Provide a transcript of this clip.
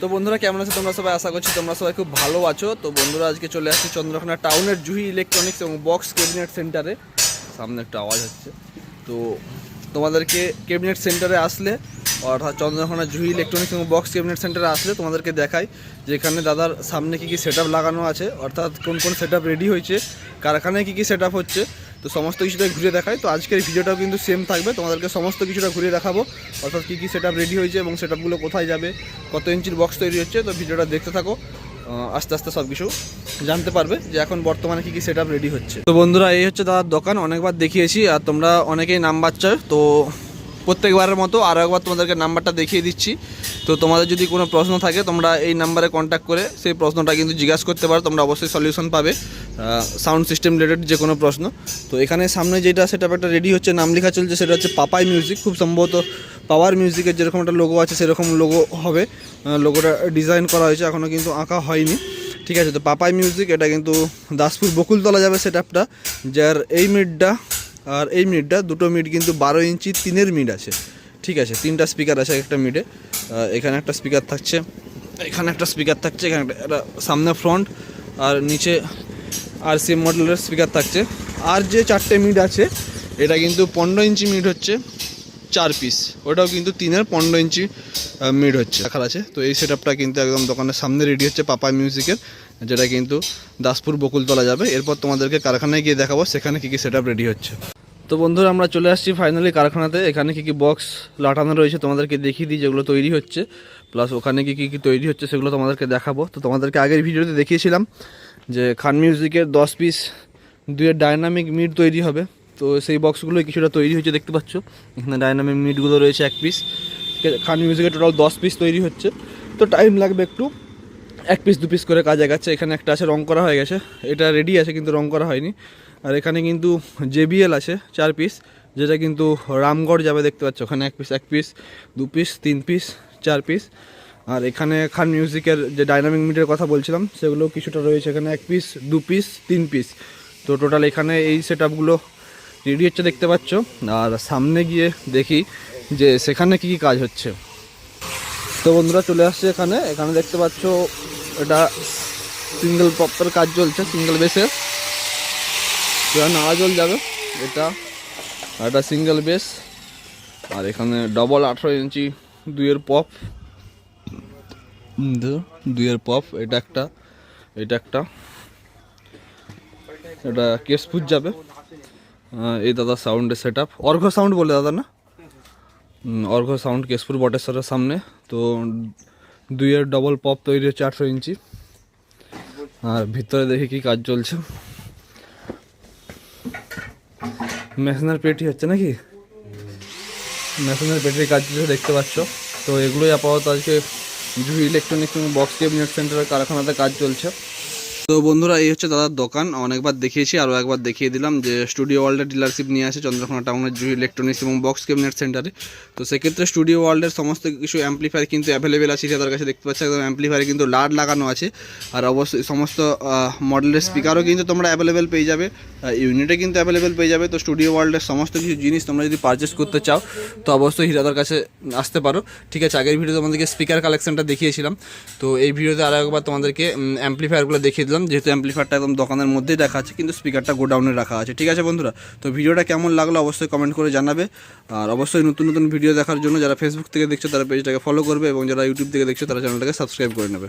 তো বন্ধুরা, কেমন আছো? তোমরা সবাই আশা করছি তোমরা সবাই খুব ভালো আছো। তো বন্ধুরা, আজকে চলে আসছি চন্দ্রকোনা টাউনের জুহি ইলেকট্রনিক্স এবং বক্স ক্যাবিনেট সেন্টারে সামনে একটা আওয়াজ হচ্ছে। তো তোমাদেরকে ক্যাবিনেট সেন্টারে আসলে, অর্থাৎ চন্দ্রকোনা জুহি ইলেকট্রনিক্স এবং বক্স ক্যাবিনেট সেন্টারে আসলে তোমাদেরকে দেখাই যে এখানে দাদার সামনে কী কী সেট লাগানো আছে, অর্থাৎ কোন কোন সেট রেডি হয়েছে, কারখানায় কী কী সেট হচ্ছে। তো সমস্ত কিছুটাই ঘুরে দেখায় তো আজকের ভিডিওটাও কিন্তু সেম থাকবে। তোমাদেরকে সমস্ত কিছুটা ঘুরে দেখাবো। অর্থাৎ কী কী সেট রেডি হয়েছে এবং সেট কোথায় যাবে, কত ইঞ্চির বক্স তৈরি হচ্ছে, তো ভিডিওটা দেখতে থাকো। আস্তে আস্তে সব কিছু জানতে পারবে যে এখন বর্তমানে কী কী সেট রেডি হচ্ছে। তো বন্ধুরা, এই হচ্ছে দাদার দোকান, অনেকবার দেখিয়েছি, আর তোমরা অনেকেই নাম চাও, তো প্রত্যেকবারের মতো আরও একবার তোমাদেরকে নাম্বারটা দেখিয়ে দিচ্ছি। তো তোমাদের যদি কোনো প্রশ্ন থাকে, তোমরা এই নাম্বারে কন্ট্যাক্ট করে সেই প্রশ্নটা কিন্তু জিজ্ঞাসা করতে পারো, তোমরা অবশ্যই সলিউশন পাবে সাউন্ড সিস্টেম রিলেটেড যে কোনো প্রশ্ন। তো এখানে সামনে যেটা সেটা একটা রেডি হচ্ছে, নাম লেখা চলছে, সেটা হচ্ছে পাপাই মিউজিক খুব সম্ভবত পাওয়ার মিউজিকের যেরকম একটা লোগো আছে, সেরকম লোগো হবে। লোগোটা ডিজাইন করা হয়েছে এখনও কিন্তু আঁকা হয়নি। ঠিক আছে, তো পাপাই মিউজিক এটা কিন্তু দাসপুর বকুলতলা যাবে সেটআপটা যার এই মিডটা আর এই মিডটা দুটো মিড কিন্তু বারো ইঞ্চি তিনের মিড আছে। ঠিক আছে, তিনটা স্পিকার আছে একটা মিডে এখানে একটা স্পিকার থাকছে, এখানে একটা স্পিকার থাকছে, এখানে একটা- সামনে ফ্রন্ট আর নিচে আর সেম মডেলের স্পিকার থাকছে। আর যে চারটে মিড আছে, এটা কিন্তু পনেরো ইঞ্চি মিড হচ্ছে চার পিস ওটাও কিন্তু তিনের পনেরো ইঞ্চি মিড হচ্ছে। রাখার আছে, তো এই সেটআপটা কিন্তু একদম দোকানের সামনে রেডি হচ্ছে পাপা মিউজিকের যেটা কিন্তু দাসপুর বকুলতলা যাবে। এরপর তোমাদেরকে কারখানায় গিয়ে দেখাবো, সেখানে কী কী সেটআপ রেডি হচ্ছে। তো বন্ধুরা, আমরা চলে আসছি ফাইনালি কারখানাতে। এখানে কী কী বক্স লাটানো রয়েছে তোমাদেরকে দেখিয়ে দিই যেগুলো তৈরি হচ্ছে। প্লাস ওখানে কি কী তৈরি হচ্ছে সেগুলো তোমাদেরকে দেখাবো। তো তোমাদেরকে আগের ভিডিওতে দেখিয়েছিলাম যে খান মিউজিকের দশ পিস দুয়ের ডায়নামিক মিড তৈরি হবে। তো সেই বক্সগুলো কিছুটা তৈরি হচ্ছে দেখতে পাচ্ছ। এখানে ডায়নামিক মিডগুলো রয়েছে এক পিস খান মিউজিকের টোটাল দশ পিস তৈরি হচ্ছে। তো টাইম লাগবে একটু। এক পিস দু পিস করে কাজ আগাচ্ছে এখানে একটা আছে, রং করা হয়ে গেছে। এটা রেডি আছে, কিন্তু রং করা হয়নি। আর এখানে কিন্তু জেবিএল আছে, চার পিস যেটা কিন্তু রামগড় যাবে দেখতে পাচ্ছ। ওখানে এক পিস এক পিস দু পিস তিন পিস চার পিস আর এখানে খান মিউজিকের যে ডাইনামিক মিটের কথা বলছিলাম সেগুলো কিছুটা রয়েছে এখানে। এক পিস দু পিস তিন পিস তো টোটাল এখানে এই সেট আপগুলো রেডি হচ্ছে দেখতে পাচ্ছ। আর সামনে গিয়ে দেখি যে সেখানে কী কী কাজ হচ্ছে। তো বন্ধুরা, চলে আসছে এখানে। এখানে দেখতে পাচ্ছ, এটা সিঙ্গেল পপের কাজ চলছে সিঙ্গেল বেসে নাড়া জল যাবে। এটা একটা সিঙ্গেল বেস আর এখানে ডবল আঠেরো ইঞ্চি দুইয়ের পপ দুইয়ের পপ এটা একটা এটা একটা। এটা কেশপুর যাবে। এই দাদা সাউন্ডের সেট আপ অর্ঘ সাউন্ড বলে দাদা না? অর্ঘ সাউন্ড কেশপুর বটেশ্বরের সামনে। তো দুইয়ের ডবল পপ তৈরি হচ্ছে আটশো ইঞ্চি। আর ভিতরে দেখি কি কাজ চলছে। মেশিনের পেটি হচ্ছে নাকি? মেশিনের পেটির কাজ চলছে দেখতে পাচ্ছ। তো এগুলোই আপাতত আজকে জুহি ইলেকট্রনিক্স বক্স ক্যাবিনেট সেন্টারের কারখানাতে কাজ চলছে। তো বন্ধুরা, এই হচ্ছে দাদার দোকান। অনেকবার দেখিয়েছি, আরও একবার দেখিয়ে দিলাম যে স্টুডিও ওয়ার্ল্ডের ডিলারশিপ নিয়ে আসে চন্দ্রকোনা টাউনের জুহি ইলেকট্রনিক্স এবং বক্স ক্যাবিনেট সেন্টারে তো সেক্ষেত্রে স্টুডিও ওয়ার্ল্ডের সমস্ত কিছু অ্যাম্পলিফায়ার কিন্তু অ্যাভেলেবেল আছে তাদের কাছে দেখতে পাচ্ছি। একদম অ্যাম্পলিফায়ারে কিন্তু লাড লাগানো আছে। আর অবশ্যই সমস্ত মডেলের স্পিকারও কিন্তু তোমরা অ্যাভেলেবেল পেয়ে যাবে। ইউনিটে কিন্তু অ্যাভেলেবেল পেয়ে যাবে। তো স্টুডিও ওয়ার্ল্ডের সমস্ত কিছু জিনিস তোমরা যদি পারচেস করতে চাও, তো অবশ্যই হিরাদার কাছে আসতে পারো। ঠিক আছে, আগের ভিডিওতে তোমাদেরকে স্পিকার কালেকশনটা দেখিয়েছিলাম। তো এই ভিডিওতে আরও একবার তোমাদেরকে অ্যাম্পলিফায়ারগুলো দেখিয়ে দিলাম। যেহেতু অ্যাম্পলিফায়ারটা একদম দোকানের মধ্যেই রাখা আছে, কিন্তু স্পিকারটা গোডাউনে রাখা আছে। ঠিক আছে বন্ধুরা, তো ভিডিওটা কেমন লাগল অবশ্যই কমেন্ট করে জানাবে। আর অবশ্যই নতুন নতুন ভিডিও দেখার জন্য যারা ফেসবুক থেকে দেখছ, তারা পেজটাকে ফলো করবে এবং যারা ইউটিউব থেকে দেখছ, তারা চ্যানেলটাকে সাবস্ক্রাইব করে নেবে।